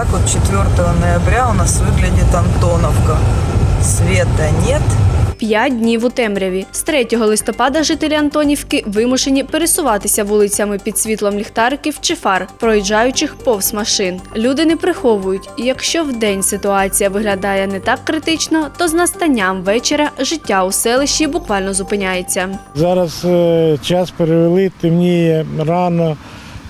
так вот 4 ноября у нас выглядит Антоновка. Света нет. П'ять днів у темряві. З 3 листопада жителі Антонівки вимушені пересуватися вулицями під світлом ліхтариків чи фар, проїжджаючих повз машин. Люди не приховують, і якщо вдень ситуація виглядає не так критично, то з настанням вечора життя у селищі буквально зупиняється. Зараз е, час перевели, темніє рано.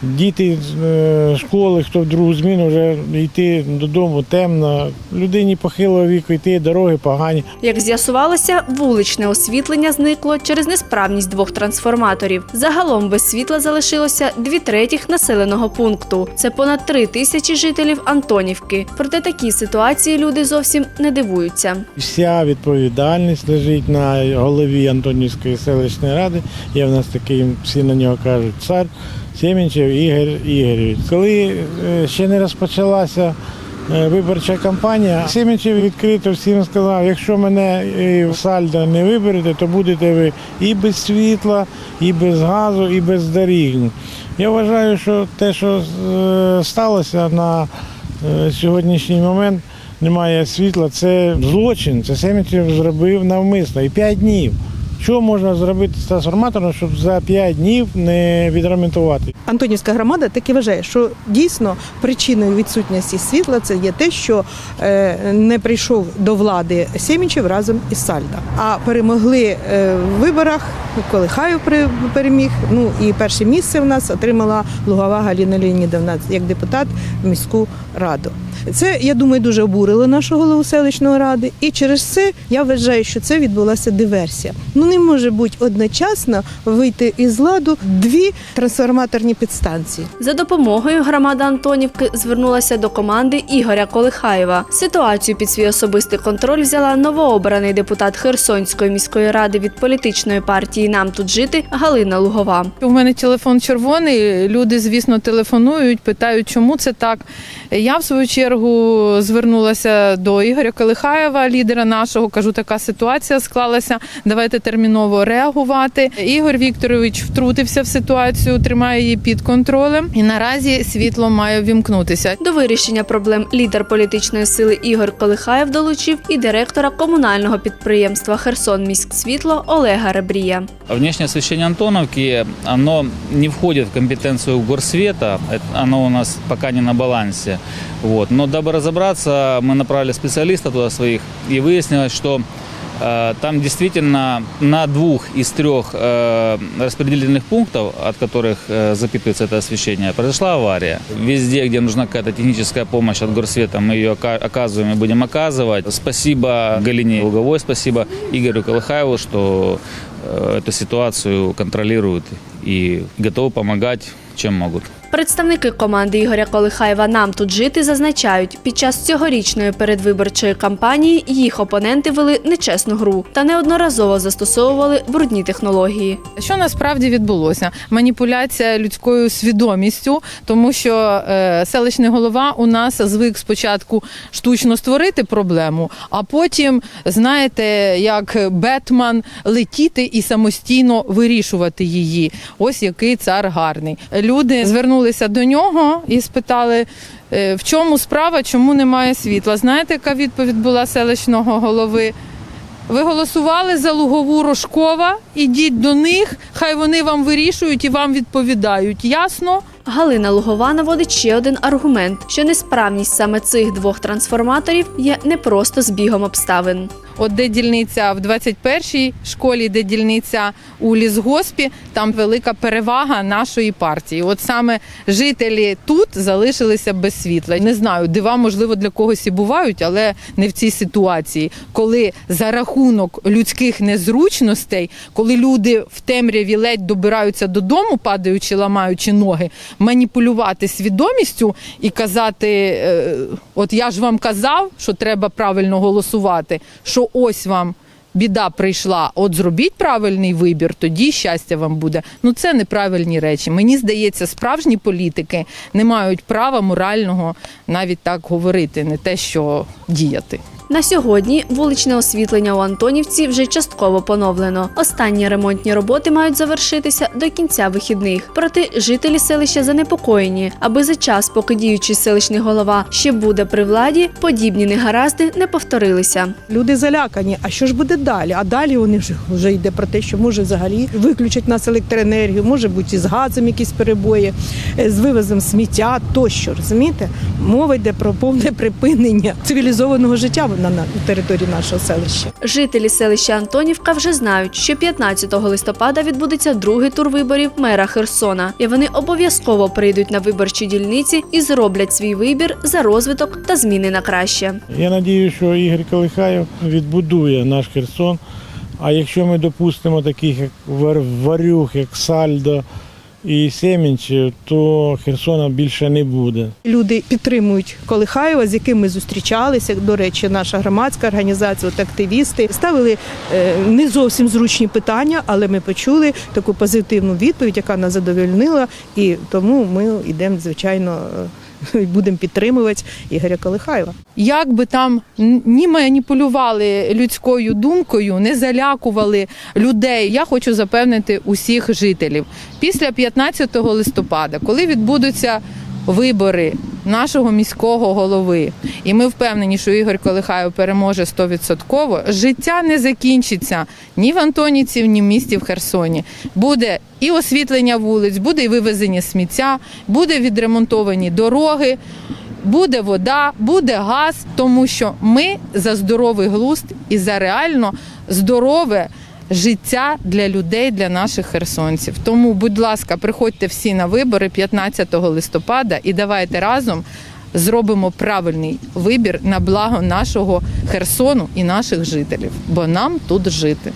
Діти з е, школи, хто в другу зміну вже йти додому темно. Людині похилого віку йти, дороги погані. Як з'ясувалося, вуличне освітлення зникло через несправність двох трансформаторів. Загалом без світла залишилося дві третіх населеного пункту. Це понад три тисячі жителів Антонівки. Проте такі ситуації люди зовсім не дивуються. Вся відповідальність лежить на голові Антонівської селищної ради. Є в нас такий, всі на нього кажуть, цар Сємінчев Ігор Ігорівич. Коли е, ще не розпочалася е, виборча кампанія, Сємінчев відкрито всім сказав, якщо мене е, в сальдо не виберете, то будете ви і без світла, і без газу, і без доріг. Я вважаю, що те, що сталося на сьогоднішній момент, немає світла, це злочин. Це Семенцев зробив навмисно. І 5 днів. Що можна зробити з трансформатором, щоб за 5 днів не відремонтувати? Антонівська громада таки вважає, що дійсно причиною відсутності світла це є те, що е, не прийшов до влади Сємічев разом із Сальда. А перемогли е, в виборах, коли Хаєв переміг. Ну і перше місце в нас отримала Лугова Галіна Леонідовна як депутат в міську раду. Це я думаю дуже обурило нашу голову селищної ради, і через це я вважаю, що це відбулася диверсія. Ну не може бути одночасно вийти із ладу дві трансформаторні підстанції. За допомогою громада Антонівки звернулася до команди Ігоря Колихаєва. Ситуацію під свій особистий контроль взяла новообраний депутат Херсонської міської ради від політичної партії Нам тут жити Галина Лугова. У мене телефон червоний. Люди, звісно, телефонують, питають, чому це так. Я в свою чергу звернулася до Ігоря Калихаєва, лідера нашого. Кажу, така ситуація склалася. Давайте терміново реагувати. Ігор Вікторович втрутився в ситуацію, тримає її під контролем, і наразі світло має ввімкнутися. До вирішення проблем лідер політичної сили Ігор Колихаєв долучив і директора комунального підприємства Херсон міськсвітло Олега Ребрія. Внешнее освещение Антоновки, оно не входит в компетенцию горсвета, это- оно у нас пока не на балансе. Вот. Но дабы разобраться, мы направили специалистов туда своих, и выяснилось, что э, там действительно на двух из трех э, распределительных пунктов, от которых э, запитывается это освещение, произошла авария. Везде, где нужна какая-то техническая помощь от горсвета, мы ее ока- оказываем и будем оказывать. Спасибо Галине Луговой, спасибо Игорю Колыхаеву, что э, эту ситуацию контролируют и готовы помогать, чем могут. Представники команди Ігоря Колихаєва нам тут жити зазначають, під час цьогорічної передвиборчої кампанії їх опоненти вели нечесну гру та неодноразово застосовували брудні технології. Що насправді відбулося? Маніпуляція людською свідомістю, тому що е, селищний голова у нас звик спочатку штучно створити проблему, а потім, знаєте, як Бетман летіти і самостійно вирішувати її. Ось який цар гарний. Люди звернулися до нього і спитали. е, В чому справа, чому немає світла? Знаєте, яка відповідь була селищного голови? Ви голосували за Лугову Рожкова, ідіть до них, хай вони вам вирішують і вам відповідають. Ясно? Галина Лугова наводить ще один аргумент, що несправність саме цих двох трансформаторів є не просто збігом обставин. От де дільниця в 21-й школі, де дільниця у лісгоспі, там велика перевага нашої партії. От саме жителі тут залишилися без світла. Не знаю, дива можливо для когось і бувають, але не в цій ситуації, коли за рахунок людських незручностей, коли люди в темряві ледь добираються додому, падаючи, ламаючи ноги, маніпулювати свідомістю і казати: е, от я ж вам казав, що треба правильно голосувати. що ось вам біда прийшла, от зробіть правильний вибір, тоді щастя вам буде. Ну це неправильні речі. Мені здається, справжні політики не мають права морального навіть так говорити, не те, що діяти. На сьогодні вуличне освітлення у Антонівці вже частково поновлено. Останні ремонтні роботи мають завершитися до кінця вихідних. Проте жителі селища занепокоєні, аби за час, поки діючий селищний голова ще буде при владі, подібні негаразди не повторилися. Люди залякані. А що ж буде далі? А далі вони вже, вже йде про те, що може взагалі виключать нас електроенергію, може бути з газом якісь перебої, е, з вивозом сміття тощо. Розумієте? Мова йде про повне припинення цивілізованого життя на, на території нашого селища. Жителі селища Антонівка вже знають, що 15 листопада відбудеться другий тур виборів мера Херсона, і вони обов'язково прийдуть на виборчі дільниці і зроблять свій вибір за розвиток та зміни на краще. Я надію, що Ігор Колихаєв відбудує наш Херсон. А якщо ми допустимо таких як Вар- Варюх, як Сальдо і Семінчів, то Херсона більше не буде. Люди підтримують Колихаєва, з яким ми зустрічалися. До речі, наша громадська організація, от активісти ставили е, не зовсім зручні питання, але ми почули таку позитивну відповідь, яка нас задовольнила, і тому ми йдемо, звичайно, будемо підтримувати Ігоря Колихаєва. Як би там ні маніпулювали людською думкою, не залякували людей, я хочу запевнити усіх жителів. Після 15 листопада, коли відбудуться вибори нашого міського голови, і ми впевнені, що Ігор Колихаєв переможе 100%, життя не закінчиться ні в Антоніці, ні в місті в Херсоні. Буде і освітлення вулиць, буде і вивезення сміття, буде відремонтовані дороги буде вода, буде газ, тому що ми за здоровий глузд і за реально здорове життя для людей, для наших херсонців. Тому, будь ласка, приходьте всі на вибори 15 листопада і давайте разом. Зробимо правильний вибір на благо нашого Херсону і наших жителів, бо нам тут жити.